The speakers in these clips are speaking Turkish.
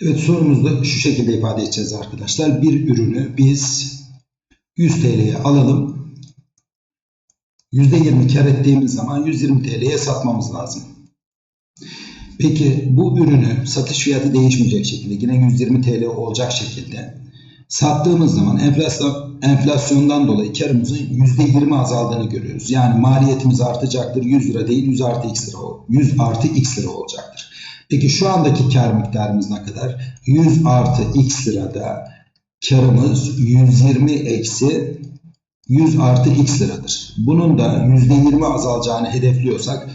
Evet sorumuzda şu şekilde ifade edeceğiz arkadaşlar. Bir ürünü biz 100 TL'ye alalım. %20 kar ettiğimiz zaman 120 TL'ye satmamız lazım. Peki bu ürünü satış fiyatı değişmeyecek şekilde yine 120 TL olacak şekilde sattığımız zaman enflasyon, enflasyondan dolayı karımızın %20 azaldığını görüyoruz. Yani maliyetimiz artacaktır. 100 lira değil 100 artı x lira, 100 artı x lira olacaktır. Peki şu andaki kar miktarımız ne kadar? 100 artı x lirada karımız 120 eksi 100 artı x liradır. Bunun da %20 azalacağını hedefliyorsak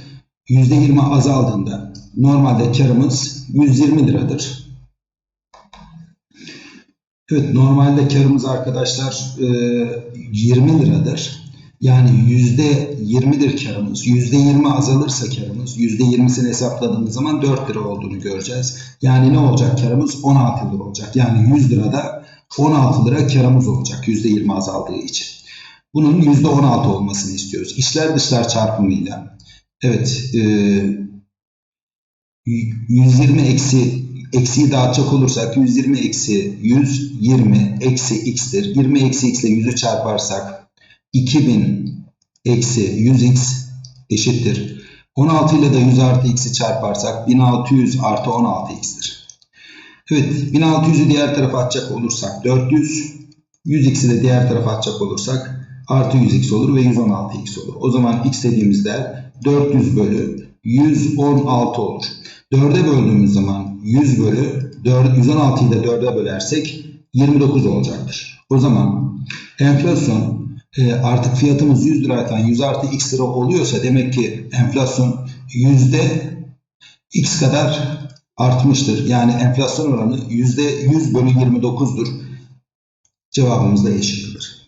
%20 azaldığında normalde karımız 120 liradır. Evet normalde karımız arkadaşlar e, 20 liradır. Yani %20'dir karımız. %20 azalırsa karımız %20'sini hesapladığımız zaman 4 lira olduğunu göreceğiz. Yani ne olacak karımız? 16 lira olacak. Yani 100 lirada 16 lira karımız olacak %20 azaldığı için. Bunun %16 olmasını istiyoruz. İşler dışlar çarpımıyla. Evet. E, 120 eksi eksiyi dağıtacak olursak 120 eksi 100 20 eksi x'tir. 20 eksi x ile 100'ü çarparsak 2000 eksi 100x eşittir. 16 ile de 100 artı x'i çarparsak 1600 artı 16x'tir. Evet 1600'ü diğer tarafa atacak olursak 400 100x'i de diğer tarafa atacak olursak artı 100x olur ve 116x olur. O zaman x dediğimiz değer 400 bölü 116 olur. 4'e böldüğümüz zaman 100 bölü 4, 116'yı da 4'e bölersek 29 olacaktır. O zaman enflasyon e, artık fiyatımız 100 lirayken 100 artı x lira oluyorsa demek ki enflasyon yüzde x kadar artmıştır. Yani enflasyon oranı yüzde 100 bölü 29'dur. Cevabımız da eşittir.